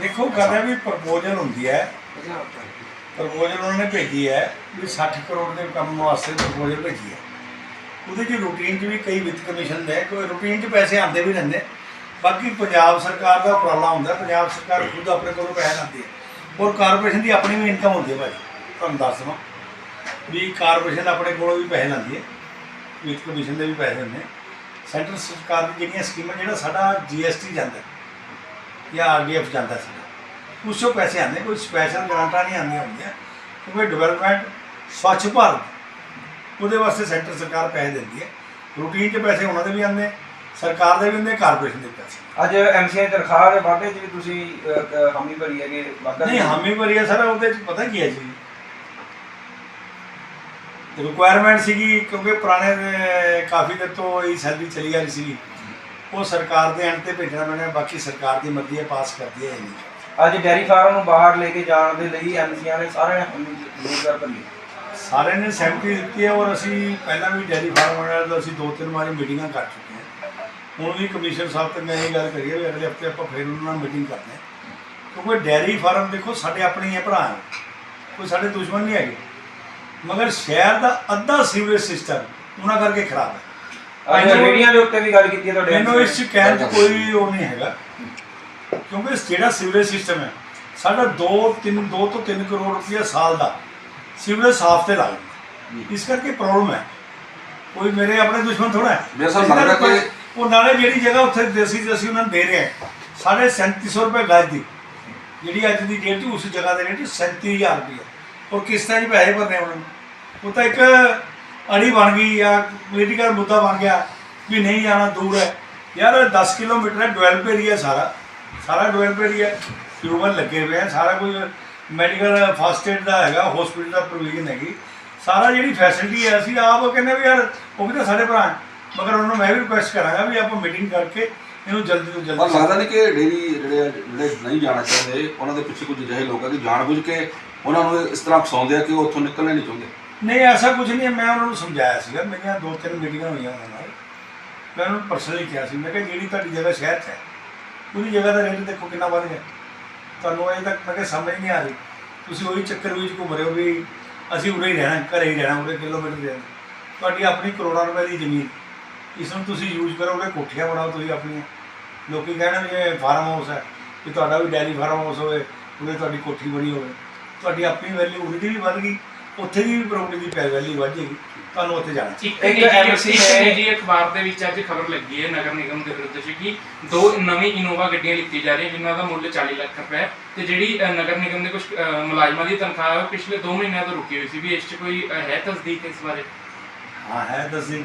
ਦੇਖੋ, ਗੱਲ ਹੈ ਵੀ ਪ੍ਰਪੋਜ਼ਲ ਹੁੰਦੀ ਹੈ। ਪ੍ਰਪੋਜ਼ਲ ਉਹਨਾਂ ਨੇ ਭੇਜੀ ਹੈ ਵੀ 60 ਕਰੋੜ ਦੇ ਕੰਮ ਵਾਸਤੇ ਪ੍ਰਪੋਜ਼ਲ ਭੇਜੀ ਹੈ। ਉਹਦੇ 'ਚ ਰੂਟੀਨ 'ਚ ਵੀ ਕਈ ਵਿੱਤ ਕਮਿਸ਼ਨ ਦੇ ਕੋਈ ਰੂਟੀਨ 'ਚ ਪੈਸੇ ਆਉਂਦੇ ਵੀ ਰਹਿੰਦੇ। ਬਾਕੀ ਪੰਜਾਬ ਸਰਕਾਰ ਦਾ ਉਪਰਾਲਾ ਹੁੰਦਾ, ਪੰਜਾਬ ਸਰਕਾਰ ਖੁਦ ਆਪਣੇ ਕੋਲੋਂ ਪੈਸੇ ਲਾਉਂਦੀ ਹੈ। ਔਰ ਕਾਰਪੋਰੇਸ਼ਨ ਦੀ ਆਪਣੀ ਵੀ ਇਨਕਮ ਹੁੰਦੀ ਹੈ ਭਾਈ ਤੁਹਾਨੂੰ ਦੱਸ ਦਵਾਂ। ਵੀ ਕਾਰਪੋਰੇਸ਼ਨ ਆਪਣੇ ਕੋਲੋਂ ਵੀ ਪੈਸੇ ਲਾਉਂਦੀ ਹੈ, ਵਿੱਤ ਕਮਿਸ਼ਨ ਦੇ ਵੀ ਪੈਸੇ ਹੁੰਦੇ ਸੈਂਟਰ ਸਰਕਾਰ ਦੀ ਜਿਹੜੀਆਂ ਸਕੀਮਾਂ ਜਿਹੜਾ ਸਾਡਾ ਜੀਐਸਟੀ ਜਾਂਦਾ ਜਾਂ ਆਰਡੀਐਫ ਜਾਂਦਾ ਸੀ। ਉਸ ਪੈਸੇ ਆਉਂਦੇ ਕੋਈ ਸਪੈਸ਼ਲ ਗ੍ਰਾਂਟਾਂ ਨਹੀਂ ਆਉਂਦੀਆਂ ਹੁੰਦੀਆਂ ਕਿਉਂਕਿ ਡਿਵੈਲਪਮੈਂਟ ਸਵੱਛ ਭਾਰਤ ਉਹਦੇ ਵਾਸਤੇ ਸੈਂਟਰ ਸਰਕਾਰ ਪੈਸੇ ਦਿੰਦੀ ਹੈ। ਰੂਟੀਨ 'ਚ ਪੈਸੇ ਉਹਨਾਂ ਦੇ ਵੀ ਆਉਂਦੇ ਸਰਕਾਰ ਦੇ ਵੀ ਆਉਂਦੇ ਕਾਰਪੋਰੇਸ਼ਨ ਦੇ ਪੈਸੇ। ਅੱਜ ਐਮਸੀਏ ਤਨਖਾਹ ਦੇ ਵਾਧੇ 'ਚ ਵੀ ਤੁਸੀਂ ਹਾਮੀ ਭਰੀ ਹੈ ਕਿ ਵਾਧਾ ਨਹੀਂ ਹਾਮੀ ਭਰੀ ਹੈ ਸਰ ਉਹਦੇ 'ਚ ਪਤਾ ਕੀ ਹੈ ਜੀ? ਰਿਕੁਆਇਰਮੈਂਟ ਸੀਗੀ ਕਿਉਂਕਿ ਪੁਰਾਣੇ ਕਾਫੀ ਦਿਨ ਤੋਂ ਇਹ ਸੈਲਰੀ ਚਲੀ ਆ ਰਹੀ ਸੀ ਉਹ ਸਰਕਾਰ ਦੇ ਅੰਤ ਤੇ ਭੇਜਣਾ ਪੈਣਾ ਬਾਕੀ ਸਰਕਾਰ ਦੀ ਮਰਜ਼ੀ ਹੈ ਪਾਸ ਕਰਦੀ ਹੈ ਜਾਂ ਨਹੀਂ ਅੱਜ ਡੈਰੀ ਫਾਰਮ ਨੂੰ ਬਾਹਰ ਲੈ ਕੇ ਜਾਣ ਦੇ ਲਈ ਐਮਸੀਆਂ ਨੇ ਸਾਰਿਆਂ ਨੇ ਰੋਜ਼ਗਾਰ ਭਰੀ ਸਾਰਿਆਂ ਨੇ ਸਹਿਮਤੀ ਦਿੱਤੀ ਹੈ ਔਰ ਅਸੀਂ ਪਹਿਲਾਂ ਵੀ ਡੈਰੀ ਫਾਰਮ ਵਾਲਿਆਂ ਨਾਲ ਅਸੀਂ ਦੋ ਤਿੰਨ ਵਾਰੀ ਮੀਟਿੰਗਾਂ ਕਰ ਚੁੱਕੇ ਹਾਂ। ਹੁਣ ਵੀ ਕਮਿਸ਼ਨ ਸਾਹਿਬ ਤੇ ਮੈਂ ਇਹ ਗੱਲ ਕਰੀ ਹੈ ਵੀ ਅਗਲੇ ਹਫ਼ਤੇ ਆਪਾਂ ਫਿਰ ਉਹਨਾਂ ਨਾਲ ਮੀਟਿੰਗ ਕਰਦੇ ਹਾਂ। ਕਿਉਂਕਿ ਡੈਰੀ ਫਾਰਮ ਦੇਖੋ ਸਾਡੇ ਆਪਣੇ ਹੀ ਹੈ ਭਰਾ। ਹੈ ਕੋਈ ਸਾਡੇ ਦੁਸ਼ਮਣ ਨਹੀਂ ਹੈਗੇ। ਮਗਰ ਸ਼ਹਿਰ ਦਾ ਅੱਧਾ ਸੀਵਰੇਜ ਸਿਸਟਮ ਉਹਨਾਂ ਕਰਕੇ ਖਰਾਬ ਹੈ। ਅੱਜ ਮੈਨੂੰ- ਰੇੜੀਆਂ ਦੇ ਉੱਤੇ ਵੀ ਗੱਲ ਕੀਤੀ ਹੈ ਤੁਹਾਡੇ ਮੈਨੂੰ ਇਸ ਚ ਕਹਿਣ ਚ ਕੋਈ ਉਹ ਨਹੀਂ ਹੈਗਾ। ਕਿਉਂਕਿ ਜਿਹੜਾ ਸੀਵਰੇਜ ਸਿਸਟਮ ਹੈ ਸਾਡਾ 2 3 2 ਤੋਂ 3 ਕਰੋੜ ਰੁਪਇਆ ਸਾਲ ਦਾ ਸੀਵਰੇਜ ਸਾਫ਼ ਤੇ ਲੱਗਦਾ ਇਸ ਕਰਕੇ ਪ੍ਰੋਬਲਮ ਹੈ। ਕੋਈ ਮੇਰੇ ਆਪਣੇ ਦੁਸ਼ਮਣ ਥੋੜਾ ਹੈ। ਮੇਰੇ ਹਿਸਾਬ ਇਸ ਨਾਲ ਕਰਕੇ ਕਿ- ਉਹ ਨਾਲੇ ਜਿਹੜੀ ਜਗ੍ਹਾ ਉੱਥੇ ਦੇਸੀ ਅਸੀਂ ਉਹਨਾਂ ਨੂੰ ਦੇ ਰਹੇ ਹਾਂ ਸਾਡੇ 3700 ਰੁਪਏ ਗਜ ਦੀ। ਜਿਹੜੀ ਅੱਜ ਦੀ ਡੇਟ ਉਸ ਜਗ੍ਹਾ ਦੇ ਰੇਟ 37000 ਰੁਪਏ। ਔਰ ਕਿਸ ਤਰ੍ਹਾਂ 'ਚ ਪੈਸੇ ਭਰਨੇ ਉਹਨਾਂ ਨੂੰ। ਉਹ ਤਾਂ ਇੱਕ ਅੜੀ ਬਣ ਗਈ ਜਾਂ ਪੋਲੀਟੀਕਲ ਮੁੱਦਾ ਬਣ ਗਿਆ ਵੀ ਨਹੀਂ ਜਾਣਾ ਦੂਰ ਹੈ। ਯਾਰ 10 ਕਿਲੋਮੀਟਰ ਹੈ ਡਿਵੈਲਪ ਏਰੀਆ ਸਾਰਾ। ਸਾਰਾ ਡਿਵੈਲਪ ਏਰੀਆ ਟਿਊਬਲ ਲੱਗੇ ਹੋਏ ਆ, ਸਾਰਾ ਕੁਝ ਮੈਡੀਕਲ ਫਸਟ ਏਡ ਦਾ ਹੈਗਾ ਹਸਪੀਟਲ ਦਾ ਪ੍ਰੋਵੀਜ਼ਨ ਹੈਗੀ। ਸਾਰਾ ਜਿਹੜੀ ਫੈਸਿਲਿਟੀ ਹੈ, ਅਸੀਂ ਆਪ ਕਹਿੰਦੇ ਵੀ ਯਾਰ, ਉਹ ਵੀ ਤਾਂ ਸਾਡੇ ਭਰਾ ਹੈ। ਮਗਰ ਉਹਨਾਂ ਨੂੰ ਮੈਂ ਵੀ ਰਿਕੁਐਸਟ ਕਰਾਂਗਾ ਵੀ ਆਪਾਂ ਮੀਟਿੰਗ ਕਰਕੇ ਇਹਨੂੰ ਜਲਦੀ ਤੋਂ ਪਰ ਜਲਦੀ ਲੱਗਦਾ ਨਹੀਂ ਕਿ ਡੇਰੀ ਜਿਹੜੇ ਆ- ਜਿਹੜੇ ਨਹੀਂ ਜਾਣਾ ਚਾਹੁੰਦੇ, ਉਹਨਾਂ ਦੇ ਪਿੱਛੇ ਕੁਝ ਅਜਿਹੇ ਲੋਕ ਆ ਕਿ ਜਾਣਬੁੱਝ ਕੇ ਉਹਨਾਂ ਨੂੰ ਇਸ ਤਰ੍ਹਾਂ ਫਸਾਉਂਦੇ ਆ ਕਿ ਉਹ ਉੱਥੋਂ ਨਿਕਲਣਾ ਨਹੀਂ ਚਾਹੁੰਦੇ। ਨਹੀਂ, ਐਸਾ ਕੁਝ ਨਹੀਂ ਹੈ। ਮੈਂ ਉਹਨਾਂ ਨੂੰ ਸਮਝਾਇਆ ਸੀਗਾ। ਮੇਰੀਆਂ ਦੋ ਤਿੰਨ ਮੀਟਿੰਗਾਂ ਹੋਈਆਂ ਉਹਨਾਂ ਨਾਲ। ਮੈਂ ਉਹਨਾਂ ਨੂੰ ਪਰਸਨਲੀ ਕਿਹਾ ਸੀ। ਮੈਂ ਕਿਹਾ, ਜਿਹੜੀ ਤੁਹਾਡੀ ਜਗ੍ਹਾ ਸ਼ਹਿਰ 'ਚ ਹੈ, ਉਹਦੀ ਜਗ੍ਹਾ ਦਾ ਰੇਟ ਦੇਖੋ ਕਿੰਨਾ ਵੱਧ ਗਿਆ। ਤੁਹਾਨੂੰ ਅਜੇ ਤੱਕ ਮੈਂ ਕਿਹਾ, ਸਮਝ ਨਹੀਂ ਆ ਰਹੀ। ਤੁਸੀਂ ਉਹੀ ਚੱਕਰ ਵਿੱਚ ਘੁੰਮ ਰਹੇ ਹੋ ਵੀ ਅਸੀਂ ਉਰੇ ਹੀ ਰਹਿਣਾ, ਘਰੇ ਹੀ ਰਹਿਣਾ, ਉਰੇ ਕਿਲੋਮੀਟਰ ਦੇ ਰਹਿਣਾ। ਤੁਹਾਡੀ ਆਪਣੀ ਕਰੋੜਾਂ ਰੁਪਏ ਦੀ ਜ਼ਮੀਨ। ਇਸ ਨੂੰ ਤੁਸੀਂ ਯੂਜ਼ ਕਰੋ ਉਰੇ ਕੋਠੀਆਂ ਬਣਾਓ ਤੁਸੀਂ ਆਪਣੀਆਂ। ਲੋਕੀ ਕਹਿਣ ਵੀ ਇਹ ਫਾਰਮ ਹਾਊਸ ਹੈ। ਕਿ ਤੁਹਾਡਾ ਵੀ ਡੈਰੀ ਫਾਰਮ ਹਾਊਸ ਹੋਵੇ, ਉਰੇ ਤੁਹਾਡੀ ਕੋਠੀ ਬਣੀ ਹੋਵੇ। ਤੁਹਾਡੀ ਆਪਣੀ ਵੈਲਿਊ ਉਹਦੀ ਵੀ ਵੱਧ ਗਈ। ਉੱਥੇ ਦੀ ਵੀ ਪ੍ਰੋਪਰਟੀ ਦੀ ਵੈਲਿਊ ਵੱਧ ਜਾਏਗੀ ਤੁਹਾਨੂੰ ਉੱਥੇ ਜਾਣਾ। ਇੱਕ ਇੱਕ ਇੱਕ ਨੇ- ਨਿੱਜੀ ਅਖਬਾਰ ਦੇ ਵਿੱਚ ਅੱਜ ਖਬਰ ਲੱਗੀ ਹੈ ਨਗਰ ਨਿਗਮ ਦੇ ਵਿਰੁੱਧ 'ਚ ਕਿ ਦੋ ਨਵੀਂ ਇਨੋਵਾ ਗੱਡੀਆਂ ਲਿੱਤੀ ਜਾ ਰਹੀਆਂ ਜਿਨ੍ਹਾਂ ਦਾ ਮੁੱਲ 40 ਲੱਖ ਰੁਪਏ ਹੈ ਤੇ ਜਿਹੜੀ ਅ, ਨਗਰ ਨਿਗਮ ਦੇ ਕੁਝ ਮੁਲਾਜ਼ਮਾਂ ਦੀ ਤਨਖਾਹ ਹੈ ਉਹ ਪਿਛਲੇ 2 ਮਹੀਨਿਆਂ ਤੋਂ ਰੁਕੀ ਹੋਈ ਸੀ। ਵੀ ਇਸ 'ਚ ਕੋਈ ਅ, ਹੈ ਤਸਦੀਕ ਇਸ ਬਾਰੇ? ਹਾਂ ਹੈ ਦੱਸੀ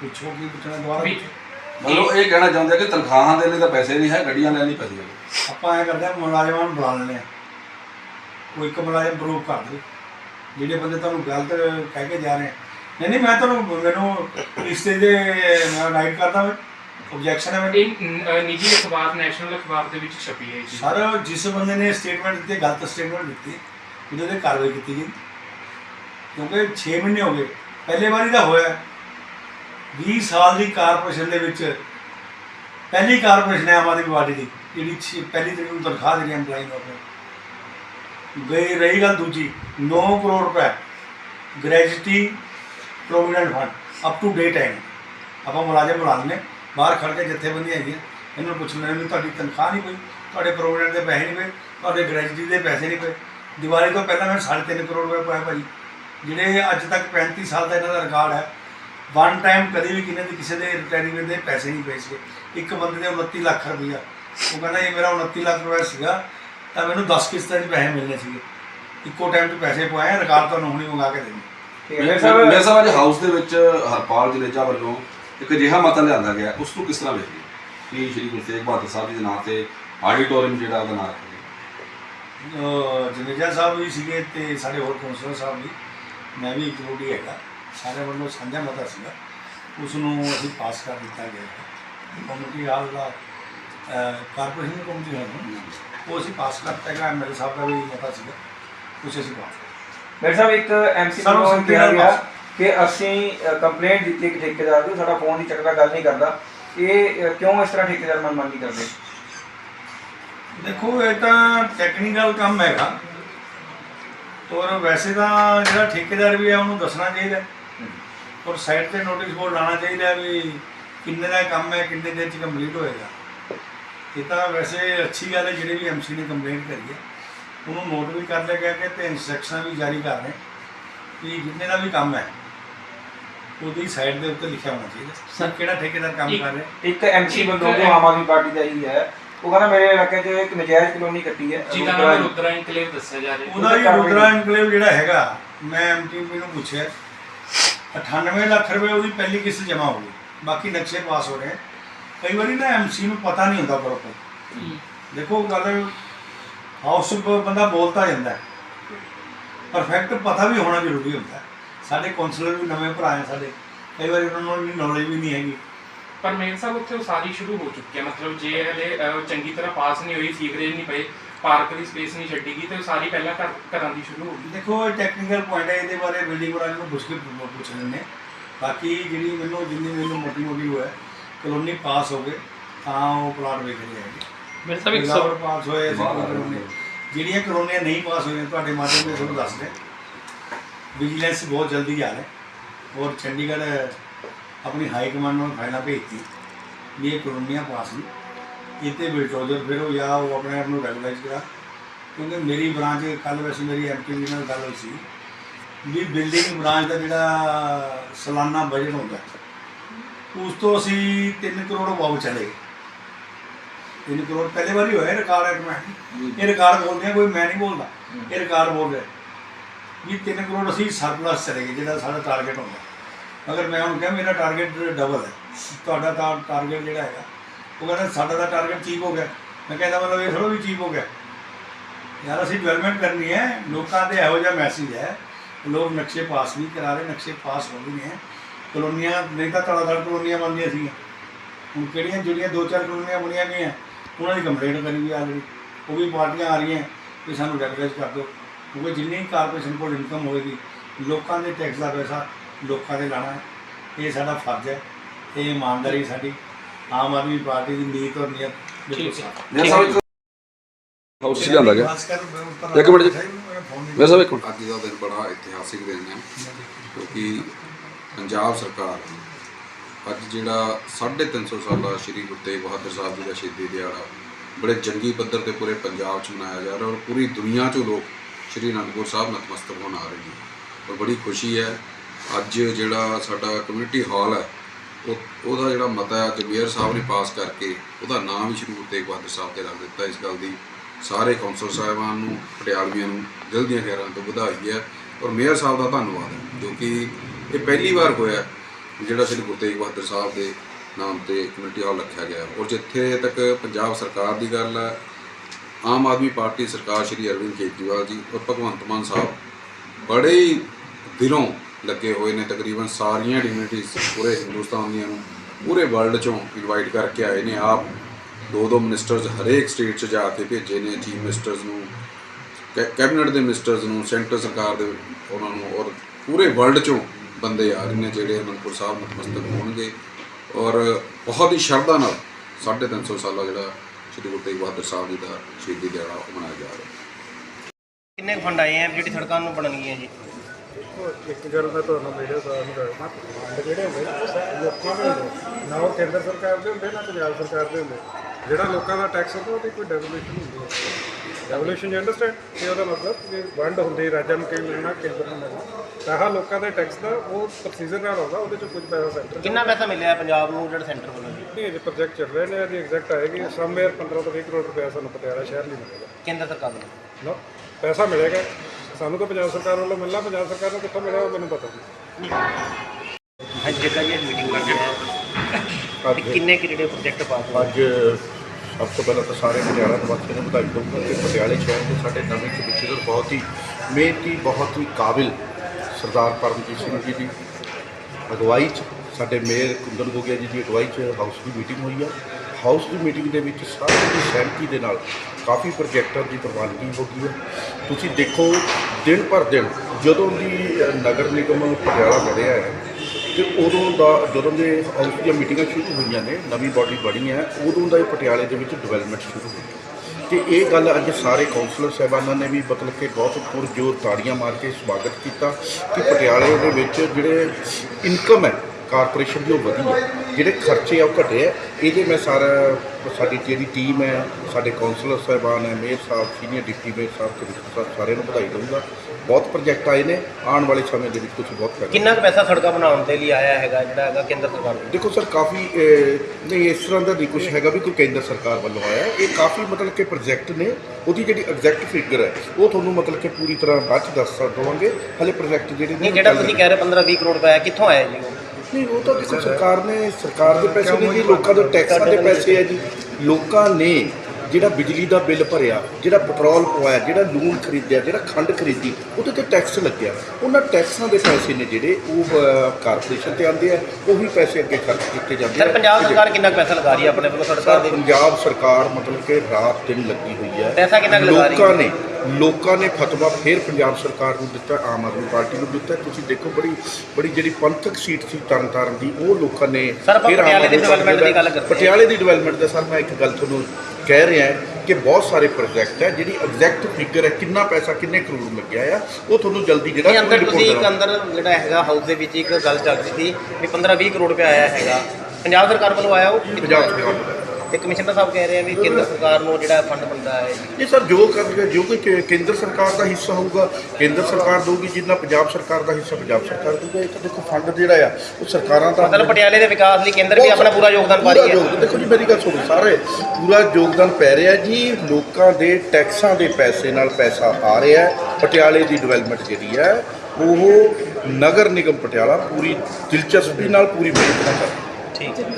ਪੁੱਛੋ ਕੀ ਪੁੱਛਣਾ ਦੁਬਾਰਾ ਵੀ ਪੁੱਛੋ। ਮਤਲਬ ਇਹ ਕਹਿਣਾ ਚਾਹੁੰਦੇ ਆ ਕਿ ਤਨਖਾਹਾਂ ਦੇ ਲਈ ਤਾਂ ਪੈਸੇ ਨਹੀਂ ਹੈ ਗੱਡੀਆਂ ਲੈਣ ਲਈ ਪੈਸੇ ਹੈ ਆਪਾਂ ਐ ਕਰਦੇ ਹਾਂ ਮੁਲਾਜ਼ਮਾਂ ਨੂੰ ਬੁਲਾ ਲੈਂਦੇ ਹਾਂ। ਕੋਈ ਇੱਕ ਮੁਲਾਜ਼ਮ ਪ੍ਰੂਫ ਕਰ ਦੇ। ਜਿਹੜੇ ਬੰਦੇ ਤੁਹਾਨੂੰ ਗਲਤ ਕਹਿ ਕੇ ਜਾ ਰਹੇ। ਨਹੀਂ ਨਹੀਂ ਮੈਂ ਤੁਹਾਨੂੰ ਮੈਨੂੰ ਇਸ ਤੇ ਦੇ ਮੈਂ ਰਾਈਟ ਕਰਦਾ ਮੈਂ ਆਬਜੈਕਸ਼ਨ ਹੈ ਇਹ ਨ- ਨਿੱਜੀ ਅਖਬਾਰ ਨੈਸ਼ਨਲ ਅਖਬਾਰ ਦੇ ਵਿੱਚ ਛਪੀ ਹੈ ਜੀ ਸਰ ਜਿਸ ਬੰਦੇ ਨੇ ਸਟੇਟਮੈਂਟ ਦਿੱਤੀ ਗਲਤ ਸਟੇਟਮੈਂਟ ਦਿੱਤੀ ਉਹਦੇ ਤੇ ਕਾਰਵਾਈ ਕੀਤੀ ਗਈ। ਕਿਉਂਕਿ 6 ਮਹੀਨੇ ਹੋ ਗਏ ਪਹਿਲੇ ਵਾਰੀ ਦਾ ਹੋਇਆ। 20 ਸਾਲ ਦੀ ਕਾਰਪੋਰੇਸ਼ਨ ਦੇ ਵਿੱਚ ਪਹਿਲੀ ਕਾਰਪੋਰੇਸ਼ਨ ਹੈ ਆਮ ਆਦਮੀ ਪਾਰਟੀ ਦੀ ਜਿਹੜੀ ਛੇ- ਪਹਿਲੀ ਤਰੀਕ ਨੂੰ ਤਨਖਾਹ ਦੇਣੀ ਐਮਪਲਾਈ ਨੂੰ ਆਪਣੇ। ਗਈ ਰਹੀ ਗੱਲ ਦੂਜੀ 9 ਕਰੋੜ ਰੁਪਏ। Gratuity provident fund up to date ਹੈ। ਆਪਾਂ ਮੁਲਾਜ਼ਮ ਬੁਲਾ ਲੈਂਦੇ ਬਾਹਰ ਖੜ ਕੇ ਜਥੇਬੰਦੀ ਹੈਗੀਆਂ, ਇਹਨਾਂ ਨੂੰ ਪੁੱਛ ਲੈਣੇ ਵੀ ਤੁਹਾਡੀ ਤਨਖਾਹ ਨਹੀਂ ਪਈ, ਤੁਹਾਡੇ ਪ੍ਰੋਵੀਡੈਂਟ ਦੇ ਪੈਸੇ ਨਹੀਂ ਪਏ, ਤੁਹਾਡੇ ਗ੍ਰੈਜੂਟੀ ਦੇ ਪੈਸੇ ਨਹੀਂ ਪਏ। ਦੀਵਾਲੀ ਤੋਂ ਪਹਿਲਾਂ ਮੈਂ 3.5 ਕਰੋੜ ਰੁਪਏ ਪਾਇਆ ਭਾਈ ਜਿਹੜੇ ਅੱਜ ਤੱਕ 35 ਸਾਲ ਦਾ ਇਹਨਾਂ ਦਾ ਰਿਕਾਰਡ ਹੈ ਵਨ ਟਾਈਮ ਕਦੇ ਵੀ ਕਿਨੇ ਦੀ ਕਿਸੇ ਦੇ ਰਿਟਾਇਰਮੈਂਟ ਦੇ ਪੈਸੇ ਨਹੀਂ ਪਏ ਸੀ ਇੱਕ ਬੰਦੇ ਦੇ 29 ਲੱਖ ਰੁਪਈਆ। ਉਹ ਕਹਿੰਦਾ, ਇਹ ਮੇਰਾ 29 ਲੱਖ ਰੁਪਇਆ ਸੀਗਾ ਤਾਂ ਮੈਨੂੰ 10 ਕਿਸ਼ਤਾਂ 'ਚ ਪੈਸੇ ਮਿਲਨੇ ਸੀਗੇ। ਇੱਕੋ ਟਾਈਮ 'ਚ ਪੈਸੇ ਪਵਾਏ ਰਿਕਾਰਡ ਤੁਹਾਨੂੰ ਹੁਣੀ ਮੰਗਾ ਕੇ ਦੇਣੀ। ਮੇਰੇ ਸਾਹਿਬ ਮੇਰੇ ਸਾਹਿਬ ਅੱਜ ਹਾਊਸ ਦੇ ਵਿੱਚ ਹਰਪਾਲ ਜਨੇਜਾ ਵੱਲੋਂ ਇੱਕ ਅਜਿਹਾ ਮਤਾ ਲਿਆਂਦਾ ਗਿਆ। ਉਸ ਨੂੰ ਕਿਸ ਤਰ੍ਹਾਂ ਵੇਖਦੇ? ਕਿ ਸ਼੍ਰੀ ਗੁਰੂ ਤੇਗ ਬਹਾਦਰ ਸਾਹਿਬ ਜੀ ਦੇ ਨਾਂ ਤੇ ਆਡੀਟੋਰੀਅਮ ਜਿਹੜਾ ਉਹਦਾ ਨਾਂ ਰੱਖਿਆ ਜਨੇਜਾ ਸਾਹਿਬ ਵੀ ਸੀਗੇ ਤੇ ਸਾਡੇ ਹੋਰ ਕੌਂਸਲਰ ਸਾਹਿਬ ਵੀ। ਮੈਂ ਵੀ include ਹੀ ਹੈਗਾ। ਸਾਰੇ ਵੱਲੋਂ ਸਾਂਝਾ ਮਤਾ ਸੀਗਾ। ਉਸ ਨੂੰ ਅਸੀਂ ਪਾਸ ਕਰ ਦਿੱਤਾ ਗਿਆ। ਕਮੇਟੀ ਹਾਲ ਦਾ ਕਾਰਪੋਰੇਸ਼ਨ ਕਮੇਟੀ ਨੂੰ ਉਹ ਅਸੀਂ ਪਾਸ ਕਰਤਾ ਹੈਗਾ ਐਮਐਲਏ ਸਾਹਿਬ ਦਾ ਵੀ ਮਤਾ ਸੀਗਾ ਕੁਛ ਅਸੀਂ ਪਾਸ ਮੇਰੇ ਸਾਹਿਬ ਇੱਕ ਐਮਸੀ ਨੂੰ ਕਿਹਾ ਗਿਆ। ਕਿ ਅਸੀਂ ਕੰਪਲੇਂਟ ਦਿੱਤੀ ਇੱਕ ਠੇਕੇਦਾਰ ਨੂੰ ਸਾਡਾ ਫੋਨ ਨਹੀਂ ਚੱਕਦਾ ਗੱਲ ਨਹੀਂ ਕਰਦਾ। ਇਹ ਕਿਉਂ ਇਸ ਤਰ੍ਹਾਂ ਠੇਕੇਦਾਰ ਮਨਮਾਨੀ ਕਰਦੇ? ਦੇਖੋ ਇਹ ਤਾਂ ਟੈਕਨੀਕਲ ਕੰਮ ਹੈਗਾ। ਔਰ ਵੈਸੇ ਤਾਂ ਜਿਹੜਾ ਠੇਕੇਦਾਰ ਵੀ ਹੈ ਉਹਨੂੰ ਦੱਸਣਾ ਚਾਹੀਦਾ। ਔਰ ਸਾਈਡ ਤੇ ਨੋਟਿਸ ਬੋਰਡ ਲਾਉਣਾ ਚਾਹੀਦਾ ਵੀ ਕਿੰਨੇ ਦਾ ਕੰਮ ਹੈ ਕਿੰਨੇ ਦਿਨ ਚ ਕੰਪਲੀਟ ਹੋਏਗਾ। ਇਹ ਤਾਂ ਵੈਸੇ ਅੱਛੀ ਗੱਲ ਹੈ ਜਿਹੜੇ ਵੀ ਐਮਸੀ ਨੇ ਕੰਪਲੇਂਟ ਕਰੀ ਹੈ। ਉਹਨੂੰ ਨੋਟ ਵੀ ਕਰ ਲਿਆ ਗਿਆ ਕਿ ਤੇ ਇਨਸਟਰਕਸ਼ਨਾਂ ਵੀ ਜਾਰੀ ਕਰ ਰਹੇ ਕਿ ਜਿੰਨੇ ਦਾ ਵੀ ਕੰਮ ਹੈ ਉਹਦੀ ਸਾਈਡ ਦੇ ਉੱਤੇ ਲਿਖਿਆ ਹੋਣਾ ਚਾਹੀਦਾ। ਸਰ ਕਿਹੜਾ ਠੇਕੇਦਾਰ ਕੰਮ ਕਰ ਰਿਹਾ? ਇੱਕ ਐਮਸੀ ਵੱਲੋਂ ਜੋ ਆਮ ਆਦਮੀ ਪਾਰਟੀ ਦਾ ਹੀ ਹੈ। ਉਹ ਕਹਿੰਦਾ ਮੇਰੇ ਇਲਾਕੇ 'ਚ ਇੱਕ ਨਜਾਇਜ਼ ਕਲੋਨੀ ਕੱਟੀ ਹੈ। ਜਿਹਦਾ ਨਾਮ। ਰੁਦਰਾ ਇਨਕਲੇਵ ਦੱਸਿਆ ਜਾ ਰਿਹਾ। ਉਹਦਾ ਹੀ ਰੁਦਰਾ ਐਨਕਲੇਵ ਜਿਹੜਾ ਹੈਗਾ ਮੈਂ ਐਮਟੀਪੀ ਨੂੰ ਪੁੱਛਿਆ। 98 ਲੱਖ ਰੁਪਏ ਉਹਦੀ ਪਹਿਲੀ ਕਿਸ਼ਤ ਜਮ੍ਹਾਂ ਹੋ ਗਈ। ਬਾਕੀ ਨਕਸ਼ੇ ਪਾਸ ਹੋ ਰਹੇ। ਕਈ ਵਾਰੀ ਨਾ ਐਮਸੀ ਨੂੰ ਪਤਾ ਨਹੀਂ ਹੁੰਦਾ ਪ੍ਰੋਪਰ ਦੇਖੋ ਗੱਲ ਹਾਊਸ ਬੰਦਾ ਬੋਲਤਾ ਜਾਂਦਾ ਹੈ। ਪਰਫੈਕਟ ਪਤਾ ਵੀ ਹੋਣਾ ਜ਼ਰੂਰੀ ਹੁੰਦਾ ਹੈ। ਸਾਡੇ ਕਾਉਂਸਲਰ ਵੀ ਨਵੇਂ ਭਰਾ ਹੈ ਸਾਡੇ। ਕਈ ਵਾਰੀ ਉਹਨਾਂ ਨੂੰ ਨੌਲੇਜ ਵੀ ਨਹੀਂ ਹੈਗੀ। ਪਰ ਮੇਨ ਸਾਹਿਬ ਉੱਥੇ ਉਸਾਰੀ ਸ਼ੁਰੂ ਹੋ ਚੁੱਕੀ ਹੈ। ਮਤਲਬ ਜੇ ਹਲੇ ਅਹ, ਚੰਗੀ ਤਰ੍ਹਾਂ ਪਾਸ ਨਹੀਂ ਹੋਈ ਸੀਵਰੇਜ ਨਹੀਂ ਪਏ ਪਾਰਕ ਦੀ ਸਪੇਸ ਨਹੀਂ ਛੱਡੀ ਗਈ ਤੇ ਉਸਾਰੀ ਪਹਿਲਾਂ ਘਰ ਘਰਾਂ ਦੀ ਸ਼ੁਰੂ ਹੋ ਗਈ। ਦੇਖੋ ਇਹ ਟੈਕਨੀਕਲ ਪੁਆਇੰਟ ਹੈ ਇਹਦੇ ਬਾਰੇ ਬਿਲਡਿੰਗ ਵਾਲਿਆਂ ਨੂੰ ਪੁੱਛ ਲੈਂਦੇ ਬਾਕੀ ਜਿਹੜੀ ਮੈਨੂੰ ਜਿੰਨੀ ਮੈਨੂੰ ਮੋਟੀ ਮੋਟੀ ਹੋਇਆ ਕਲੋਨੀ ਪਾਸ ਹੋ ਗਏ ਤਾਂ ਉਹ ਪਲਾਟ ਵੇਚ ਰਹੇ ਹੈਗੇ। ਮੇਰੇ ਸਾਹਿਬ ਇੱਕ ਸਭ ਸਵਾਲ ਪਾਸ ਹੋਏ ਅਸੀਂ ਕੋਈ ਕਲੋਨੀ। ਜਿਹੜੀਆਂ ਕਲੋਨੀਆਂ ਨਹੀਂ ਪਾਸ ਹੋਈਆਂ ਤੁਹਾਡੇ ਮਾਧਿਅਮ ਨਾਲ ਤੁਹਾਨੂੰ ਦੱਸ ਦੇ ਵਿਜੀਲੈਂਸ ਬਹੁਤ ਜਲਦੀ ਆ ਰਿਹਾ। ਔਰ ਚੰਡੀਗੜ੍ਹ ਆਪਣੀ ਹਾਈ ਕਮਾਂਡ ਨੂੰ ਫਾਈਲਾਂ ਭੇਜਤੀ ਵੀ ਇਹ ਕਲੋਨੀਆਂ ਪਾਸ ਨਹੀਂ ਇਹ ਤੇ ਬਿਲਡੋਜ਼ਰ ਫਿਰ ਉਹ ਜਾਂ ਉਹ ਆਪਣੇ ਆਪ ਨੂੰ ਰੈਗੂਲਾਈਜ਼ ਕਰਾ। ਕਿਉਂਕਿ ਮੇਰੀ ਬ੍ਰਾਂਚ ਕੱਲ ਵੈਸੇ ਮੇਰੀ ਐਮਪੀ ਨਾਲ ਗੱਲ ਹੋਈ ਸੀ ਵੀ ਬਿਲਡਿੰਗ ਬ੍ਰਾਂਚ ਦਾ ਜਿਹੜਾ ਸਾਲਾਨਾ ਬਜਟ ਹੁੰਦਾ ਹੈ, ਉਸ ਤੋਂ ਅਸੀਂ 3 ਕਰੋੜ ਵਾਉ ਚਲੇ ਗਏ। 3 ਕਰੋੜ ਪਹਿਲੇ ਵਾਰੀ ਹੋਇਆ ਰਿਕਾਰਡ ਹੈ ਇਹ ਰਿਕਾਰਡ ਬੋਲਦੇ ਆ, ਕੋਈ ਮੈਂ ਨਹੀਂ ਬੋਲਦਾ। ਇਹ ਰਿਕਾਰਡ ਬੋਲ ਰਿਹਾ। ਵੀ 3 ਕਰੋੜ ਅਸੀਂ ਸਰਪਲਸ ਚਲੇ ਗਏ ਜਿਹੜਾ ਸਾਡਾ ਟਾਰਗੇਟ ਹੁੰਦਾ। ਅਗਰ ਮੈਂ ਉਹਨੂੰ ਕਿਹਾ, ਮੇਰਾ ਟਾਰਗੇਟ ਡਬਲ ਹੈ। ਤੁਹਾਡਾ ਤਾਂ ਟਾਰਗੇਟ ਜਿਹੜਾ ਹੈਗਾ, ਉਹ ਕਹਿੰਦਾ ਸਾਡਾ ਤਾਂ ਟਾਰਗੇਟ ਚੀਪ ਹੋ ਗਿਆ। ਮੈਂ ਕਹਿੰਦਾ ਮਤਲਬ ਇਹ ਥੋੜਾ ਵੀ ਚੀਪ ਹੋ ਗਿਆ। ਯਾਰ ਅਸੀਂ ਡਿਵੈਲਪਮੈਂਟ ਕਰਨੀ ਹੈ। ਲੋਕਾਂ ਦੇ ਇਹੋ ਜਿਹਾ ਮੈਸੇਜ ਹੈ। ਲੋਕ ਨਕਸ਼ੇ ਪਾਸ ਨਹੀਂ ਕਰਾ ਰਹੇ, ਨਕਸ਼ੇ ਪਾਸ ਹੋ ਗਏ ਨੇ। ਕਲੋਨੀਆਂ ਨਹੀਂ ਤਾਂ ਤੜਾ ਤੜ ਕਲੋਨੀਆਂ ਬਣਦੀਆਂ ਸੀ ਹੁਣ ਕਿਹੜੀਆਂ ਜਿਹੜੀਆਂ ਦੋ ਚਾਰ ਕਲੋਨੀਆਂ ਬਣੀਆਂ ਗਈਆਂ ਉਹਨਾਂ ਦੀ ਕੰਪਲੇਂਟ ਕਰੀ ਵੀ ਆਲਰੇਡੀ ਉਹ ਵੀ ਪਾਰਟੀਆਂ ਆ ਰਹੀਆਂ ਕਿ ਸਾਨੂੰ ਰੈਗੂਲਾਈਜ਼ ਕਰ ਦਿਓ। ਕਿਉਂਕਿ ਜਿੰਨੀ ਕਾਰਪੋਰੇਸ਼ਨ ਕੋਲ ਇਨਕਮ ਹੋਏਗੀ ਲੋਕਾਂ ਦੇ ਟੈਕਸ ਦਾ ਪੈਸਾ ਲੋਕਾਂ ਦੇ ਲਾਣਾ ਇਹ ਸਾਡਾ ਫਰਜ਼ ਹੈ ਇਹ ਇਮਾਨਦਾਰੀ ਸਾਡੀ। ਆਮ ਆਦਮੀ ਪਾਰਟੀ ਦੀ ਨੀਤ ਔਰ ਨੀਅਤ ਬਿਲਕੁਲ ਠੀਕ ਹੈ। ਸਾਫ਼ ਮੇਰੇ ਸਾਹਿਬ ਇੱਕ ਹਾਊਸ 'ਚ ਲਿਆਂਦਾ ਗਿਆ। ਖਾਸ ਕਰ ਉੱਪਰ ਇੱਕ ਮਿੰਟ ਜੀ। ਸਾਹਿਬ ਇੱਕ ਅੱਜ ਦਾ ਦਿਨ ਬੜਾ ਇਤਿਹਾਸਿਕ ਦਿਨ ਹੈ। ਕਿਉਂਕਿ ਪੰਜਾਬ ਸਰਕਾਰ ਅੱਜ ਜਿਹੜਾ 350 ਸਾਲਾ ਸ਼੍ਰੀ ਗੁਰੂ ਤੇਗ ਬਹਾਦਰ ਸਾਹਿਬ ਜੀ ਦਾ ਸ਼ਹੀਦੀ ਦਿਹਾੜਾ, ਬੜੇ ਜੰਗੀ ਪੱਧਰ ਤੇ ਪੂਰੇ ਪੰਜਾਬ 'ਚ ਮਨਾਇਆ ਜਾ ਰਿਹਾ ਔਰ ਪੂਰੀ ਦੁਨੀਆ 'ਚੋਂ ਲੋਕ ਸ਼੍ਰੀ ਅਨੰਦਪੁਰ ਸਾਹਿਬ ਨਤਮਸਤਕ ਹੋਣ ਆ ਰਹੇ ਨੇ। ਔਰ ਬੜੀ ਖੁਸ਼ੀ ਹੈ, ਅੱਜ ਜਿਹੜਾ ਸਾਡਾ ਕਮਿਊਨਿਟੀ ਹਾਲ ਹੈ ਉਹਦਾ ਜਿਹੜਾ ਮਤਾ ਅੱਜ ਮੇਅਰ ਸਾਹਿਬ ਨੇ ਪਾਸ ਕਰਕੇ ਉਹਦਾ ਨਾਮ ਵੀ ਸ਼੍ਰੀ ਗੁਰੂ ਤੇਗ ਬਹਾਦਰ ਸਾਹਿਬ ਤੇ ਰੱਖ ਦਿੱਤਾ। ਇਸ ਗੱਲ ਦੀ ਸਾਰੇ ਕੌਂਸਲ ਸਾਹਿਬਾਨ ਨੂੰ, ਪਟਿਆਲਵੀਆਂ ਨੂੰ ਦਿਲ ਦੀਆਂ ਖੈਰਾਂ ਤੋਂ ਵਧਾਈ ਹੈ ਔਰ ਮੇਅਰ ਸਾਹਿਬ ਦਾ ਧੰਨਵਾਦ ਹੈ, ਜੋ ਕਿ ਇਹ ਪਹਿਲੀ ਵਾਰ ਹੋਇਆ ਜਿਹੜਾ ਸ਼੍ਰੀ ਗੁਰੂ ਤੇਗ ਬਹਾਦਰ ਸਾਹਿਬ ਦੇ ਨਾਮ ਤੇ ਕਮਿਊਨਿਟੀ ਹਾਲ ਰੱਖਿਆ ਗਿਆ ਔਰ ਜਿੱਥੇ ਤੱਕ ਪੰਜਾਬ ਸਰਕਾਰ ਦੀ ਗੱਲ ਹੈ, ਆਮ ਆਦਮੀ ਪਾਰਟੀ ਸਰਕਾਰ ਸ਼੍ਰੀ ਅਰਵਿੰਦ ਕੇਜਰੀਵਾਲ ਜੀ ਔਰ ਭਗਵੰਤ ਮਾਨ ਸਾਹਿਬ ਬੜੇ ਹੀ ਦਿਲੋਂ ਲੱਗੇ ਹੋਏ ਨੇ। ਤਕਰੀਬਨ ਸਾਰੀਆਂ ਡਿਗਨਿਟੀਜ਼ ਪੂਰੇ ਹਿੰਦੁਸਤਾਨ ਦੀਆਂ ਨੂੰ ਪੂਰੇ ਵਰਲਡ ਚੋਂ ਇਨਵਾਈਟ ਕਰਕੇ ਆਏ ਨੇ। ਆਪ ਦੋ ਦੋ ਮਿਨਿਸਟਰਸ ਹਰੇਕ ਸਟੇਟ 'ਚ ਜਾ ਕੇ ਭੇਜੇ ਨੇ। ਚੀਫ ਮਿਨਿਸਟਰਸ ਨੂੰ, ਕੈ- ਕੈਬਨਿਟ ਦੇ ਮਿਨਿਸਟਰਸ ਨੂੰ ਸੈਂਟਰ ਸਰਕਾਰ ਦੇ ਉਹਨਾਂ ਨੂੰ ਔਰ ਪੂਰੇ ਵਰਲਡ ਚੋਂ ਬੰਦੇ ਆ ਰਹੇ ਨੇ ਜਿਹੜੇ ਅਨੰਦਪੁਰ ਸਾਹਿਬ ਨਤਮਸਤਕ ਹੋਣਗੇ। ਔਰ ਬਹੁਤ ਹੀ ਸ਼ਰਧਾ ਨਾਲ 350 ਸਾਲਾ ਜਿਹੜਾ ਸ਼੍ਰੀ ਗੁਰੂ ਤੇਗ ਬਹਾਦਰ ਸਾਹਿਬ ਜੀ ਦਾ ਸ਼ਹੀਦੀ ਦਿਹਾੜਾ ਉਹ ਮਨਾਇਆ ਜਾ ਰਿਹਾ। ਕਿੰਨੇ ਕੁ ਫੰਡ ਆਏ ਆ? ਜਿਹੜੀ ਸੜਕਾਂ ਨੂੰ ਬਣਨਗੀਆਂ ਜੀ? ਇੱਕ ਗੱਲ ਮੈਂ ਤੁਹਾਨੂੰ ਮੇਰੇ ਸਾਹਿਬ ਨੂੰ ਦੱਸਦਾ। ਫੰਡ ਜਿਹੜੇ ਹੁੰਦੇ ਨਾ ਉਹ ਸਾਰੇ ਲੋਕਾਂ ਦੇ ਹੁੰਦੇ। ਨਾ ਉਹ ਕੇਂਦਰ ਸਰਕਾਰ ਦੇ ਹੁੰਦੇ ਨਾ ਪੰਜਾਬ ਸਰਕਾਰ ਦੇ ਹੁੰਦੇ। ਜਿਹੜਾ ਲੋਕਾਂ ਦਾ ਟੈਕਸ ਹੁੰਦਾ ਉਹਦੀ ਕੋਈ ਡੈਵਲੂਏਸ਼ਨ ਹੁੰਦੀ। ਹੈ ਡੈਵਲੂਏਸ਼ਨ ਯੂ ਅੰਡਰਸਟੈਂਡ ਕਿ ਉਹਦਾ ਮਤਲਬ ਕਿ ਵੰਡ ਹੁੰਦੀ ਰਾਜਾਂ ਨੂੰ ਕਿਵੇਂ ਲੈਣਾ ਕੇਂਦਰ ਨੂੰ ਆਹ ਲੋਕਾਂ ਦੇ ਟੈਕਸ ਦਾ ਉਹ ਪ੍ਰੋਸੀਜਰ ਨਾਲ ਆਉਂਦਾ ਉਹਦੇ ਚੋਂ ਕੁਝ ਪੈਸਾ ਸੈਂਟਰ ਕਿੰਨਾ ਪੈਸਾ ਮਿਲਿਆ ਪੰਜਾਬ ਨੂੰ ਜਿਹੜਾ ਸੈਂਟਰ ਵੱਲੋਂ ਜੀ? ਨਹੀਂ ਅਜੇ ਪ੍ਰੋਜੈਕਟ ਚੱਲ ਰਹੇ ਨੇ ਇਹਦੀ ਐਗਜ਼ੈਕਟ ਆਏਗੀ। ਸਮਵੇਅਰ 15 ਤੋਂ 20 ਕਰੋੜ ਰੁਪਏ ਸਾਨੂੰ ਪਟਿਆਲਾ ਸ਼ਹਿਰ ਲਈ ਮਿਲੇਗਾ ਕੇਂਦਰ ਸਰਕਾਰ ਵੱਲੋਂ ਨਾ ਪੈਸਾ ਮਿਲੇਗਾ। ਸਾਨੂੰ ਤਾਂ ਪੰਜਾਬ ਸਰਕਾਰ ਵੱਲੋਂ ਮਿਲਣਾ ਪੰਜਾਬ ਸਰਕਾਰ ਨੂੰ ਕਿੱਥੋਂ ਮਿਲਿਆ ਉਹ ਮੈਨੂੰ ਪਤਾ ਨਹੀਂ। ਅੱਜ ਜਗ੍ਹਾ ਜੀ ਮੀਟਿੰਗ ਹੈ। ਤੇ ਕਿੰਨੇ ਕਿ ਜਿਹੜੇ ਪ੍ਰੋਜੈਕਟ ਪਾਸ ਅੱਜ ਸਭ ਤੋਂ ਪਹਿਲਾਂ ਤਾਂ ਸਾਰੇ ਪਟਿਆਲਾ ਨਿਵਾਸੀਆਂ ਨੂੰ ਵਧਾਈ ਦਊਂਗਾ ਕਿ ਪਟਿਆਲੇ ਸ਼ਹਿਰ ਦੇ ਸਾਡੇ ਨਵੇਂ ਕਮਿਸ਼ਨਰ ਬਹੁਤ ਹੀ ਮਿਹਨਤੀ ਬਹੁਤ ਹੀ ਕਾਬਿਲ ਸਰਦਾਰ ਪਰਮਜੀਤ ਸਿੰਘ ਜੀ ਦੀ ਅਗਵਾਈ 'ਚ, ਸਾਡੇ ਮੇਅਰ ਕੁੰਦਨ ਗੋਗਿਆ ਜੀ ਦੀ ਅਗਵਾਈ 'ਚ ਹਾਊਸ ਦੀ ਮੀਟਿੰਗ ਹੋਈ ਆ। ਹਾਊਸ ਦੀ ਮੀਟਿੰਗ ਦੇ ਵਿੱਚ ਸਾਰਿਆਂ ਦੀ ਸਹਿਮਤੀ ਦੇ ਨਾਲ ਕਾਫੀ ਪ੍ਰੋਜੈਕਟਾਂ ਦੀ ਪ੍ਰਵਾਨਗੀ ਹੋ ਗਈ ਹੈ ਤੁਸੀਂ ਦੇਖੋ, ਦਿਨ ਪਰ ਦਿਨ ਜਦੋਂ ਦੀ ਨਗਰ ਨਿਗਮ ਪਟਿਆਲਾ ਬਣਿਆ ਹੈ ਤੇ ਉਦੋਂ ਦਾ, ਜਦੋਂ ਦੇ ਹਾਊਸ ਦੀਆਂ ਮੀਟਿੰਗਾਂ ਸ਼ੁਰੂ ਹੋਈਆਂ ਨੇ, ਨਵੀਂ ਬਾਡੀ ਬਣੀ ਹੈ, ਉਦੋਂ ਦਾ ਇਹ ਪਟਿਆਲੇ ਦੇ ਵਿੱਚ ਡਿਵੈਲਪਮੈਂਟ ਸ਼ੁਰੂ ਹੋਈ। ਤੇ ਇਹ ਗੱਲ ਅੱਜ ਸਾਰੇ ਕਾਉਂਸਲਰ ਸਾਹਿਬਾਨਾਂ ਨੇ ਵੀ ਮਤਲਬ ਕਿ ਬਹੁਤ ਪੁਰਜੋਰ ਤਾੜੀਆਂ ਮਾਰ ਕੇ ਸਵਾਗਤ ਕੀਤਾ ਕਿ ਪਟਿਆਲੇ ਦੇ ਵਿੱਚ ਜਿਹੜੇ ਇਨਕਮ ਹੈ ਕਾਰਪੋਰੇਸ਼ਨ ਦੀ ਉਹ ਵਧੀ ਹੈ। ਜਿਹੜੇ ਖਰਚੇ ਆ ਉਹ ਘਟੇ ਆ। ਇਹਦੇ ਮੈਂ ਸਾਰਾ ਸਾਡੀ ਜਿਹੜੀ ਟੀਮ ਹੈ ਸਾਡੇ ਕਾਉਂਸਲਰ ਸਾਹਿਬਾਨ ਹੈ ਮੇਅਰ ਸਾਹਿਬ ਸੀਨੀਅਰ ਡਿਪਟੀ ਮੇਅਰ ਸਾਹਿਬ ਕਮਿਸ਼ਨਰ ਸਾਹਿਬ ਸਾਰਿਆਂ ਨੂੰ ਵਧਾਈ ਦਊਂਗਾ। ਬਹੁਤ ਪ੍ਰੋਜੈਕਟ ਆਏ ਨੇ। ਆਉਣ ਵਾਲੇ ਸਮੇਂ ਦੇ ਵਿੱਚ ਕੁਝ ਬਹੁਤ ਕਰਨਾ ਕਿੰਨਾ ਕੁ ਪੈਸਾ ਸੜਕਾਂ ਬਣਾਉਣ ਦੇ ਲਈ ਆਇਆ ਹੈਗਾ ਜਿਹੜਾ ਹੈਗਾ ਕੇਂਦਰ ਸਰਕਾਰ ਵੱਲੋਂ ਦੇਖੋ ਸਰ ਕਾਫੀ ਅਹ, ਨਹੀਂ ਇਸ ਤਰ੍ਹਾਂ ਦਾ ਨਹੀਂ ਕੁਝ ਹੈਗਾ ਵੀ ਕੋਈ ਕੇਂਦਰ ਸਰਕਾਰ ਵੱਲੋਂ ਆਇਆ। ਹੈ। ਇਹ ਕਾਫੀ ਮਤਲਬ ਕਿ ਪ੍ਰੋਜੈਕਟ ਨੇ। ਉਹਦੀ ਜਿਹੜੀ ਐਗਜ਼ੈਕਟ ਫਿਗਰ ਹੈ ਉਹ ਤੁਹਾਨੂੰ ਮਤਲਬ ਕਿ ਪੂਰੀ ਤਰ੍ਹਾਂ ਬਾਅਦ ਚ ਦੱਸ ਦਵਾਂਗੇ। ਹਲੇ ਪ੍ਰੋਜੈਕਟ ਜਿਹੜੇ ਨੇ ਨਹੀਂ ਉਹ ਜਿਹੜਾ ਚੱਲ ਤੁਸੀਂ ਕਹਿ ਰਹੇ 15 20 ਕਰੋੜ ਰੁਪਏ ਕਿੱਥੋਂ ਆਇਆ ਜੀ ਉਹ? ਨਹੀਂ, ਉਹ ਤਾਂ ਦੇਖੋ ਸਰਕਾਰ ਨੇ ਸਰਕਾਰ ਦੇ ਪੈਸੇ ਨਹੀਂ ਜੀ ਲੋਕਾਂ ਦੇ ਟੈਕਸਾਂ ਦੇ ਪੈਸੇ ਹੈ ਜੀ। ਲੋਕਾਂ ਨੇ ਜਿਹੜਾ ਬਿਜਲੀ ਦਾ ਬਿੱਲ ਭਰਿਆ ਜਿਹੜਾ ਪੈਟਰੋਲ ਪਵਾਇਆ ਜਿਹੜਾ ਲੂਣ ਖਰੀਦਿਆ ਜਿਹੜਾ ਖੰਡ ਖਰੀਦੀ ਉਹਦੇ ਤੇ ਟੈਕਸ ਲੱਗਿਆ। ਉਹਨਾਂ ਟੈਕਸਾਂ ਦੇ ਪੈਸੇ ਨੇ ਜਿਹੜੇ ਉਹ ਕਾਰਪੋਰੇਸ਼ਨ ਤੇ ਆਉਂਦੇ ਆ ਉਹੀ ਪੈਸੇ ਅੱਗੇ ਖਰਚ ਕੀਤੇ ਜਾਂਦੇ ਸਰ ਪੰਜਾਬ ਸਰਕਾਰ ਕਿੰਨਾ ਪੈਸਾ ਲਗਾ ਰਹੀ ਹੈ ਆਪਣੇ ਵੱਲੋਂ ਸੜਕਾਂ ਦੇ ਪੰਜਾਬ ਸਰਕਾਰ ਮਤਲਬ ਕਿ ਰਾਤ ਦਿਨ ਲੱਗੀ ਹੋਈ ਹੈ। ਪੈਸਾ ਕਿੰਨਾ ਲਗਾ ਰਹੀ ਹੈ? ਲੋਕਾਂ ਨੇ ਲੋਕਾਂ ਨੇ ਫਤਵਾ ਫਿਰ ਪੰਜਾਬ ਸਰਕਾਰ ਨੂੰ ਦਿੱਤਾ ਆਮ ਆਦਮੀ ਪਾਰਟੀ ਨੂੰ ਦਿੱਤਾ। ਤੁਸੀਂ ਦੇਖੋ ਬੜੀ ਬੜੀ ਜਿਹੜੀ ਪੰਥਕ ਸੀਟ ਸੀ ਤਰਨਤਾਰਨ ਦੀ ਉਹ ਲੋਕਾਂ ਨੇ ਫਿਰ ਪਟਿਆਲੇ ਦੀ development ਦੀ ਗੱਲ ਕਰਦੇ। ਪਟਿਆਲੇ ਦੀ ਡਿਵੈਲਪਮੈਂਟ ਦਾ ਸਰ ਮੈਂ ਇੱਕ ਗੱਲ ਤੁਹਾਨੂੰ ਕਹਿ ਰਿਹਾ ਕਿ ਬਹੁਤ ਸਾਰੇ ਪ੍ਰੋਜੈਕਟ ਹੈ ਜਿਹੜੀ ਐਗਜ਼ੈਕਟ ਫਿਗਰ ਹੈ ਕਿੰਨਾ ਪੈਸਾ ਕਿੰਨੇ ਕਰੋੜ ਲੱਗਿਆ ਆ ਉਹ ਤੁਹਾਨੂੰ ਜਲਦੀ ਜਿਹੜਾ ਨਹੀਂ ਅੰਦਰ report ਤੁਸੀਂ ਇੱਕ। ਅੰਦਰ ਜਿਹੜਾ ਹੈਗਾ ਹਾਊਸ ਦੇ ਵਿੱਚ ਇੱਕ ਗੱਲ ਚੱਲ ਰਹੀ ਸੀ ਵੀ 15 20 ਕਰੋੜ ਰੁਪਏ ਆਇਆ ਹੈਗਾ ਪੰਜਾਬ ਸਰਕਾਰ ਵੱਲੋਂ ਆਇਆ ਉਹ ਕਿੱਥੋਂ ਪੰਜਾਬ ਆਇਆ? ਸਰਕਾਰ ਤੇ ਕਮਿਸ਼ਨਰ ਸਾਹਿਬ ਕਹਿ ਰਹੇ ਆ ਵੀ ਕੇਂਦਰ ਸਰਕਾਰ ਨੂੰ ਜਿਹੜਾ ਫੰਡ ਮਿਲਦਾ ਹੈ। ਇਹ ਸਰ ਜੋ ਕਰਨਗੇ ਜੋ ਕੋਈ ਕੇ- ਕੇਂਦਰ ਸਰਕਾਰ ਦਾ ਹਿੱਸਾ ਹੋਊਗਾ ਕੇਂਦਰ ਸਰਕਾਰ ਦਊਗੀ ਜਿੰਨਾ ਪੰਜਾਬ ਸਰਕਾਰ ਦਾ ਹਿੱਸਾ ਪੰਜਾਬ ਸਰਕਾਰ ਦਊਗਾ ਇਹ ਤਾਂ ਦੇਖੋ ਫੰਡ ਜਿਹੜਾ ਆ ਉਹ ਸਰਕਾਰਾਂ ਦਾ ਮਤਲਬ ਪਟਿਆਲੇ ਦੇ ਵਿਕਾਸ ਲਈ ਕੇਂਦਰ ਵੀ ਆਪਣਾ ਪੂਰਾ ਯੋਗਦਾਨ ਪਾ ਰਹੀ ਪੂਰਾ ਹੈ ਯੋਗਦਾਨ- ਦੇਖੋ ਜੀ ਮੇਰੀ ਗੱਲ ਸੁਣੋ ਸਾਰੇ ਪੂਰਾ ਯੋਗਦਾਨ ਪੈ ਰਿਹਾ ਜੀ ਲੋਕਾਂ ਦੇ ਟੈਕਸਾਂ ਦੇ ਪੈਸੇ ਨਾਲ ਪੈਸਾ ਆ ਰਿਹਾ ਹੈ ਪਟਿਆਲੇ ਦੀ ਡਿਵੈਲਪਮੈਂਟ ਜਿਹੜੀ ਹੈ ਉਹ ਨਗਰ ਨਿਗਮ ਪਟਿਆਲਾ ਪੂਰੀ ਦਿਲਚਸਪੀ ਨਾਲ ਪੂਰੀ ਮਿਹਨਤ ਨਾਲ ਕਰ ਰਿਹਾ। ਠੀਕ ਹੈ।